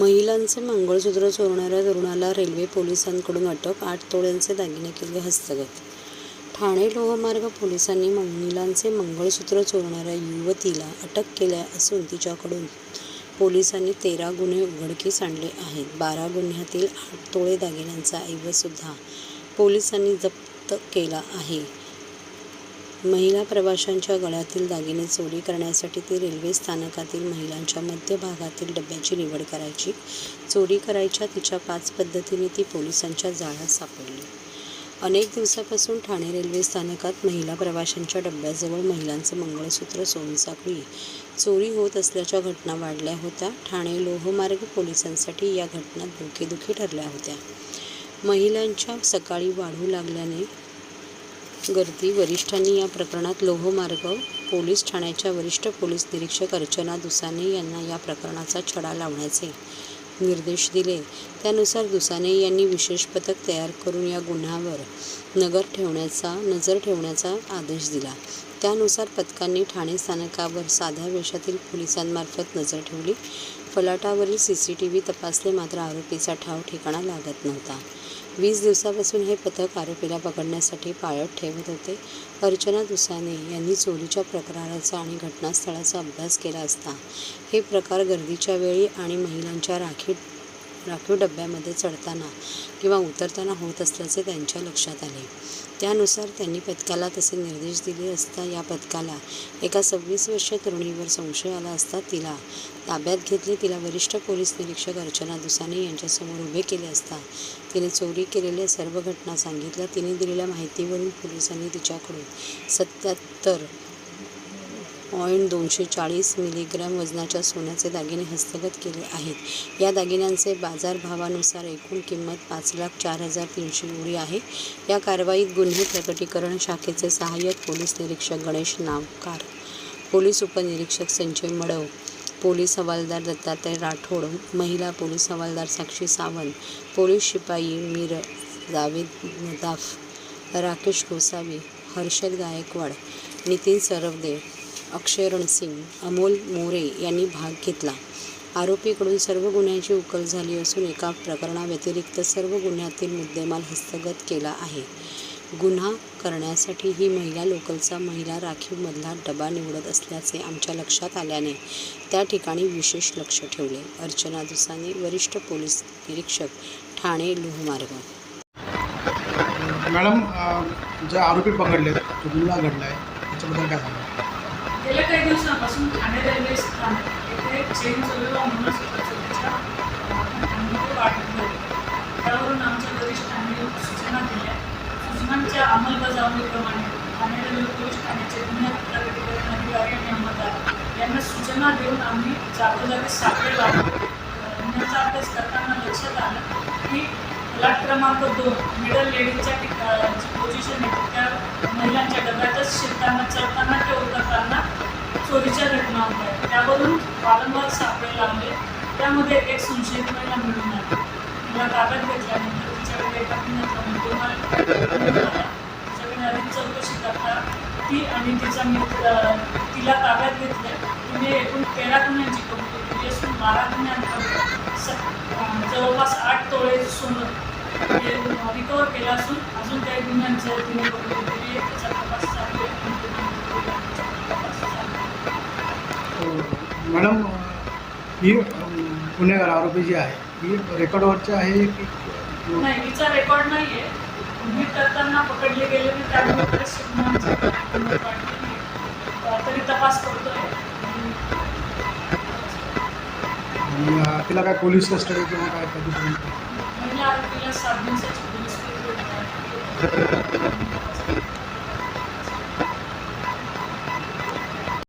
महिलांचे मंगळसूत्र चोरणाऱ्या तरुणाला रेल्वे पोलिसांकडून अटक आठ तोळ्यांचे दागिने केले हस्तगत. ठाणे लोहमार्ग पोलिसांनी महिलांचे मंगळसूत्र चोरणाऱ्या युवतीला अटक केल्या असून तिच्याकडून पोलिसांनी तेरा गुन्हे उघडकीस आणले आहेत. बारा गुन्ह्यातील आठ तोळे दागिन्यांचा ऐवजसुद्धा पोलिसांनी जप्त केला आहे. महिला प्रवाशांच्या गळ्यातील दागिने चोरी करण्यासाठी ती रेल्वे स्थानकातील महिलांच्या मध्यभागातील डब्याची निवड करायची. चोरी करायच्या तिच्या पाच पद्धतीने ती पोलिसांच्या जाळ्यात सापडली. अनेक दिवसापासून ठाणे रेल्वे स्थानकात महिला प्रवाशांच्या डब्याजवळ महिलांचे मंगळसूत्र सोनसाखळी चोरी होत असल्याच्या घटना वाढल्या होत्या. ठाणे लोहमार्ग पोलिसांसाठी या घटना धोकेदुखी ठरल्या होत्या. महिलांच्या सकाळी वाढू लागल्याने गर्दी वरिष्ठांनी या प्रकरणात लोहमार्ग पोलीस ठाण्याच्या वरिष्ठ पोलीस निरीक्षक अर्चना दुसाने यांना या प्रकरणाचा छडा लावण्याचे निर्देश दिले. त्यानुसार दुसाने यांनी विशेष पथक तयार करून या गुन्ह्यावर नगर ठेवण्याचा नजर ठेवण्याचा आदेश दिला. त्यानुसार पथकांनी ठाणे स्थानकावर साध्या वेशातील पोलिसांमार्फत नजर ठेवली. फलाटावरील सी सी टी व्ही तपासले मात्र आरोपीचा ठाव ठिकाणा लागत नव्हता. वीस दिवसापासून हे पथक आरोपीला पकडण्यासाठी पाळत ठेवत होते. अर्चना दुसाने यांनी चोरीच्या प्रकाराचा आणि घटनास्थळाचा अभ्यास केला असता. हे प्रकार गर्दीच्या वेळी आणि महिलांच्या राखीव राखीव डब्यामध्ये चढताना किंवा उतरताना होत असल्याचे त्यांच्या लक्षात आले. त्यानुसार त्यांनी पथकाला तसे निर्देश दिले असता या पथकाला एका सव्वीस वर्षीय तरुणीवर संशय आला असता तिला ताब्यात घेतले. तिला वरिष्ठ पोलीस निरीक्षक अर्चना दुसाने यांच्यासमोर उभे केले असता तिने चोरी केलेल्या सर्व घटना सांगितल्या. तिने दिलेल्या माहितीवरून पोलिसांनी तिच्याकडून सत्याहत्तर पॉईंट दोनशे चाळीस मिलीग्रॅम वजनाच्या सोन्याचे दागिने हस्तगत केले आहेत. या दागिन्यांचे बाजारभावानुसार एकूण किंमत पाच लाख चार हजार तीनशे एवढी आहे. या कारवाईत गुन्हे प्रकटीकरण शाखेचे सहाय्यक पोलीस निरीक्षक गणेश नावकार पोलीस उपनिरीक्षक संजय मडव पोलीस हवालदार दत्तात्रय राठोड महिला पोलीस हवालदार साक्षी सावंत पोलीस शिपाई मीर जावेद नदाफ राकेश गोसावी हर्षद गायकवाड नितीन सरवदे अक्षय रणसिंग अमोल मोरे यांनी भाग घेतला. आरोपीकडून सर्व गुन्ह्यांची उकल झाली असून एका प्रकरणाव्यतिरिक्त सर्व गुन्ह्यातील मुद्देमाल हस्तगत केला आहे. गुन्हा करण्यासाठी ही महिला लोकलचा महिला राखीवमधला डबा निवडत असल्याचे आमच्या लक्षात आल्याने त्या ठिकाणी विशेष लक्ष ठेवले. अर्चना दुसाने वरिष्ठ पोलीस निरीक्षक ठाणे लोहमार्ग. मॅडम जे आरोपी पकडले तो गुन्हा घडला आहे त्याच्याबद्दल काय सांगा गेल्या काही दिवसांपासून ठाणे रेल्वे स्थानक येथे चेन चोरीला म्हणून स्वतःच्या वाटत त्यावरून आमच्या वरिष्ठांनी सूचना दिल्या. सूचनांच्या अंमलबजावणीप्रमाणे ठाणे रेल्वे पोलीस ठाण्याचे गुन्हे प्रकटीकरण अधिकारी आणि अंमलदार यांना सूचना देऊन आम्ही जागोजागी सापळे लावले गुन्ह्याचा अभ्यास करताना लक्षात आलं की प्लॅट क्रमांक दोन मिडल लेडीजच्या ठिका पोझिशन आहे. त्या महिलांच्या डब्यातच शिरताना चढताना ते उतरताना चोरीच्या घटना होत आहेत. त्यावरून वारंवार सापळे लावले. त्यामध्ये एक संशयित महिला मिळून आली. तिला ताब्यात घेतल्यानंतर तिच्याकडे एका गुन्ह्यातला तिच्याकडे अधिक चौकशी करता. ती आणि तिचा मित्र तिला ताब्यात घेतलं. तिने एकूण तेरा गुन्ह्यांची कबुली केली असून बारा गुन्ह्यांकडे स- जवळपास आठ तोळे सोनं रिकवर केलं असून अजून काही गुन्ह्यांचं मॅडम ही गुन्हेगार आरोपी जी आहे ही रेकॉर्डवरची आहे की नाही हिचा रेकॉर्ड नाही आहे गुन्हे करताना पकडले गेले त्यामुळे. अं, तरी तपास करतोय तिला काय पोलीस कस्टडी किंवा काय कधीपर्यंत महिला आरोपीला सात दिवसाची पोलीस कोठडी आहे.